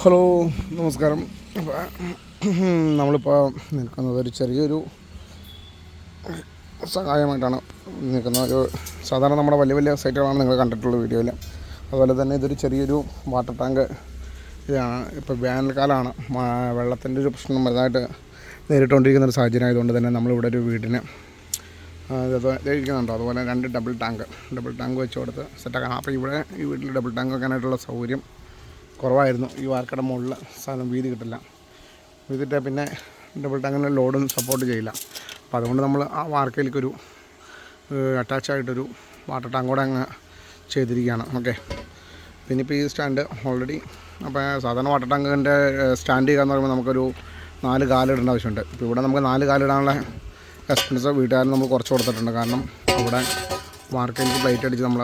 Hello നമസ്കാരം. അപ്പോൾ നമ്മളിപ്പോൾ നിൽക്കുന്നത് ഒരു ചെറിയൊരു സഹായമായിട്ടാണ് നിൽക്കുന്നത്. ഒരു സാധാരണ നമ്മുടെ വലിയ വലിയ സൈറ്റുകളാണ് നിങ്ങൾ കണ്ടിട്ടുള്ള വീഡിയോയിൽ. അതുപോലെ തന്നെ ഇതൊരു ചെറിയൊരു വാട്ടർ ടാങ്ക് ഇതാണ്. ഇപ്പോൾ വേനൽക്കാലമാണ് വെള്ളത്തിന്റെ ഒരു പ്രശ്നം വലുതായിട്ട് നേരിട്ടുകൊണ്ടിരിക്കുന്ന ഒരു സാഹചര്യം ആയതുകൊണ്ട് തന്നെ നമ്മളിവിടെ ഒരു വീടിന് ഇരിക്കുന്നുണ്ട്. അതുപോലെ രണ്ട് ഡബിൾ ടാങ്ക് ഡബിൾ ടാങ്ക് വെച്ച് കൊടുത്ത് സെറ്റാക്കാം അപ്പോൾ ഇവിടെ ഈ വീട്ടിൽ ഡബിൾ ടാങ്ക് വെക്കാനായിട്ടുള്ള സൗകര്യം കുറവായിരുന്നു. ഈ വാർക്കയുടെ മുകളിൽ സാധനം വീതി കിട്ടില്ല. വീതിട്ട് പിന്നെ ഡബിൾ ടാങ്കിന് ലോഡും സപ്പോർട്ട് ചെയ്യില്ല. അപ്പോൾ അതുകൊണ്ട് നമ്മൾ ആ വാർക്കയിലേക്കൊരു അറ്റാച്ച് ആയിട്ടൊരു വാട്ടർ ടാങ്ക് കൂടെ അങ്ങ് ചെയ്തിരിക്കുകയാണ്. ഓക്കെ പിന്നെ ഇപ്പോൾ ഈ സ്റ്റാൻഡ് ഓൾറെഡി അപ്പോൾ സാധാരണ വാട്ടർ ടാങ്കിന്റെ സ്റ്റാൻഡ് ചെയ്യുക എന്ന് പറയുമ്പോൾ നമുക്കൊരു നാല് കാലിടേണ്ട ആവശ്യമുണ്ട്. ഇപ്പോൾ ഇവിടെ നമുക്ക് നാല് കാലിടാനുള്ള എക്സ്പെൻസ് വീട്ടുകാരൻ നമ്മൾ കുറച്ച് കൊടുത്തിട്ടുണ്ട്. കാരണം അവിടെ വാർക്കയിലേക്ക് പ്ലേറ്റ് അടിച്ച് നമ്മൾ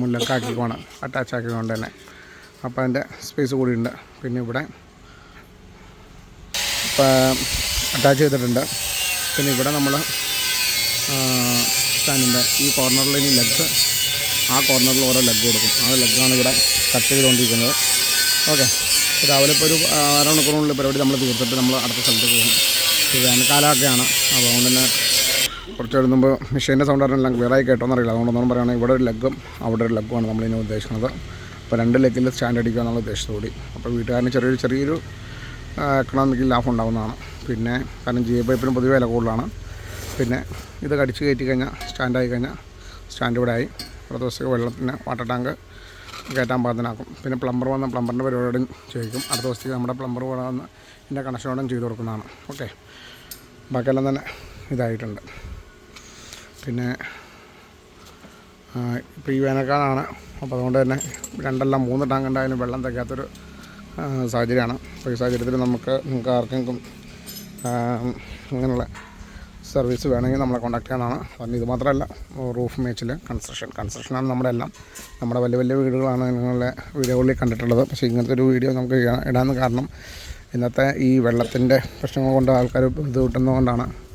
മുല്ലക്കാക്കിക്കുവാണ് അറ്റാച്ച് ആക്കിക്കൊണ്ട് തന്നെ. അപ്പോൾ അതിന്റെ സ്പേസ് കൂടിയുണ്ട്. പിന്നെ ഇവിടെ അറ്റാച്ച് ചെയ്തിട്ടുണ്ട്. പിന്നെ ഇവിടെ നമ്മൾ സ്റ്റാൻഡിന്റെ ഈ കോർണറിൽ ഇനി ലെഗ് ആ കോർണറിൽ ഓരോ ലെഗ് കൊടുക്കും ആ ലെഗാണ് ഇവിടെ കട്ട് ചെയ്തുകൊണ്ടിരിക്കുന്നത്. ഓക്കെ രാവിലെ ഇപ്പോൾ ഒരു അരമണിക്കൂറിനുള്ളിൽ പരിപാടി നമ്മൾ തീർത്തിട്ട് നമ്മൾ അടുത്ത സ്ഥലത്തേക്ക് പോകും. വേനൽക്കാലമൊക്കെയാണ് അതുകൊണ്ട് തന്നെ കുറച്ച് എഴുതുമ്പോൾ മെഷീന്റെ സൗണ്ട് പറഞ്ഞെല്ലാം ക്ലിയറായി കേട്ടോന്നറിയില്ല അതുകൊണ്ടൊന്നും പറയുകയാണെങ്കിൽ ഇവിടെ ഒരു ലെഗും അവിടെ ഒരു ലെഗുമാണ് നമ്മളിനി ഉദ്ദേശിക്കുന്നത്. അപ്പോൾ രണ്ട് ലെഗിൽ സ്റ്റാൻഡ് അടിക്കുക എന്നുള്ള ഉദ്ദേശത്തോടി അപ്പോൾ വീട്ടുകാരന് ചെറിയൊരു ചെറിയൊരു എക്കണോമിക്കൽ ലാഭം ഉണ്ടാകുന്നതാണ് പിന്നെ കാരണം ജി പൈപ്പിനും പൊതുവെ വില കൂടുതലാണ്. പിന്നെ ഇത് കടിച്ച് കയറ്റി കഴിഞ്ഞാൽ സ്റ്റാൻഡായി കഴിഞ്ഞാൽ സ്റ്റാൻഡ് ഇവിടെ ആയി. ഇവിടെ ദിവസത്തേക്ക് വെള്ളത്തിന് വാട്ടർ ടാങ്ക് കയറ്റാൻ പാകത്തിനാക്കും പിന്നെ പ്ലംബർ വന്ന പ്ലംബറിന്റെ പരിപാടിയും ചോദിക്കും. അടുത്ത ദിവസത്തേക്ക് നമ്മുടെ പ്ലംബർ വന്ന് ഇതിന്റെ കണക്ഷനോടും ചെയ്ത് കൊടുക്കുന്നതാണ്. ഓക്കെ ബാക്കിയെല്ലാം തന്നെ ഇതായിട്ടുണ്ട്. പിന്നെ ഇപ്പോൾ ഈ വേനൽക്കാലമാണ് അപ്പോൾ അതുകൊണ്ട് തന്നെ രണ്ടെല്ലാം മൂന്ന് ടാങ്ക് ഉണ്ടായാലും വെള്ളം തികയാത്തൊരു ആ, സാഹചര്യമാണ്. അപ്പോൾ ഈ സാഹചര്യത്തിൽ നമുക്ക് നിങ്ങൾക്ക് ആർക്കെങ്കിലും അങ്ങനെയുള്ള സർവീസ് വേണമെങ്കിൽ നമ്മളെ കോൺടാക്ട് ചെയ്യാനാണ്. കാരണം ഇത് മാത്രമല്ല റൂഫ് മേച്ചിൽ കൺസ്ട്രക്ഷൻ കൺസ്ട്രക്ഷനാണ് നമ്മുടെ എല്ലാം. നമ്മുടെ വലിയ വലിയ വീടുകളാണ് നിങ്ങളുടെ വീഡിയോകളിൽ കണ്ടിട്ടുള്ളത്. പക്ഷേ ഇങ്ങനത്തെ ഒരു വീഡിയോ നമുക്ക് ഇടാ- ഇടാൻ കാരണം ഇന്നത്തെ ഈ വെള്ളത്തിന്റെ പ്രശ്നങ്ങൾ കൊണ്ട് ആൾക്കാർ ബുദ്ധിമുട്ടുന്നതുകൊണ്ടാണ്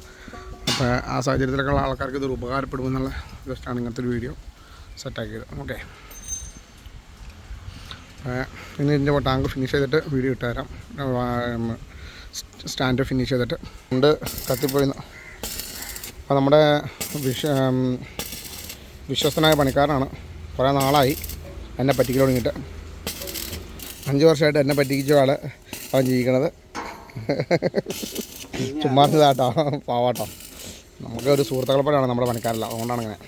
അപ്പോൾ ആ സാഹചര്യത്തിലൊക്കെയുള്ള ആൾക്കാർക്ക് ഇത് ഉപകാരപ്പെടുമെന്നുള്ള ജസ്റ്റാണ് ഇങ്ങനത്തെ ഒരു വീഡിയോ സെറ്റാക്കിയത്. ഓക്കെ. ഇനി ഇതിന്റെ ടാങ്ക് ഫിനിഷ് ചെയ്തിട്ട് വീഡിയോ ഇട്ടുതരാം സ്റ്റാൻഡ് ഫിനിഷ് ചെയ്തിട്ട്. ഉണ്ട് കത്തിപ്പോയി. അപ്പോൾ നമ്മുടെ വിശ്വ വിശ്വസ്തനായ പണിക്കാരനാണ്. കുറേ നാളായി എന്നെ പറ്റിക്കൽ തുടങ്ങിയിട്ട്. അഞ്ച് വർഷമായിട്ട് എന്നെ പറ്റിക്കിച്ച ആൾ അവൻ ജീവിക്കണത്. ചുമ്മാ ഇതാട്ടോ പാവാട്ടോ. നമുക്ക് ഒരു സുഹൃത്തുക്കളെപ്പോഴാണ് നമ്മുടെ പണിക്കാരല്ല. അതുകൊണ്ടാണ് ഇങ്ങനെ.